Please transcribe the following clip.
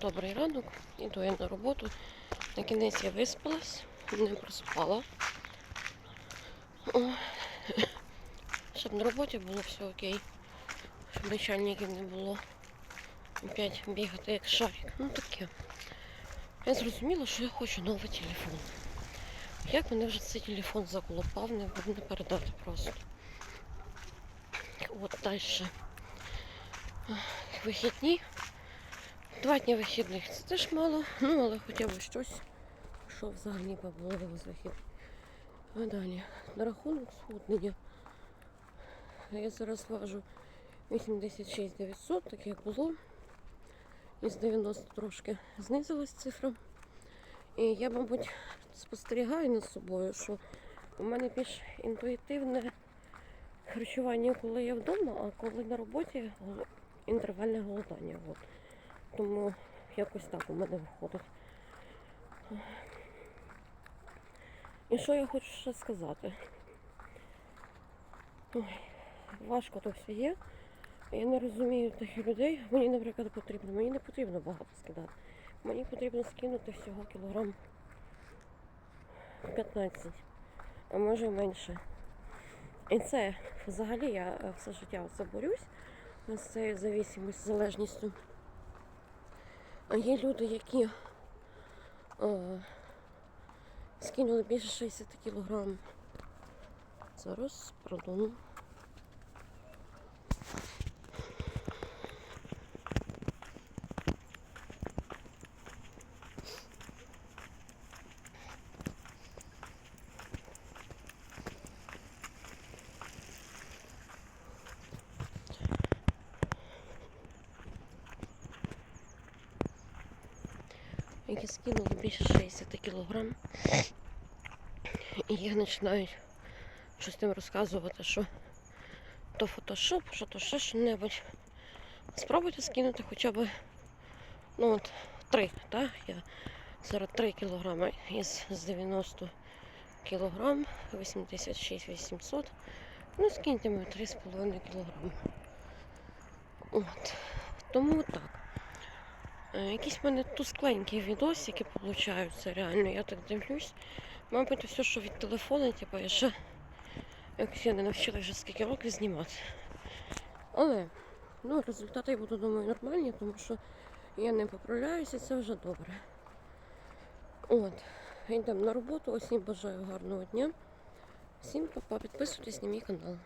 Добрий ранок, іду я на роботу. На кінець я виспалась, не проспала. О, Щоб на роботі було все окей. Щоб начальників не було. Опять бігати як шарик. Ну таке. Я зрозуміла, що я хочу новий телефон. Як мене вже цей телефон заколупав, не, не передати просто. От далі. Вихідні. Два дні вихідних це теж мало, ну але хоча б щось, що взагалі було з вихідних. А далі, на рахунок схуднення. Я зараз важу 86 900, так як було. Із 90 трошки знизилась цифра. І я, мабуть, спостерігаю над собою, що у мене більш інтуїтивне харчування, коли я вдома, а коли на роботі інтервальне голодання. Тому якось так у мене виходить. І що я хочу ще сказати? Ой, важко то все є. Я не розумію тих людей. Мені, наприклад, потрібно. Мені не потрібно багато скидати. Мені потрібно скинути всього кілограм 15, а може менше. І це взагалі я все життя це борюсь з цією зависимістю, залежністю. А є люди, які е, скинули більше 60 кілограм. Зараз, пардон. Які скинули більше 60 кілограм. І їх починають щось тим розказувати, що то фотошоп, що то ще що-небудь. Спробуйте скинути хоча б ну от, 3, так? Я зараз 3 кілограми із з 90 кілограм, 86 800. Ну, скиньте ми 3,5 кілограми. От. Тому так. Е, Якісь в мене тускленькі відосики получаються, реально, я так дивлюсь. Мабуть, все, що від телефону, типу, я ще якось я не навчилася вже скільки років знімати. Але ну, результати буду, думаю, нормальні, тому що я не поправляюся, це вже добре. От, йдемо на роботу, усім бажаю гарного дня. Всім па-па, підписуйтесь на мій канал.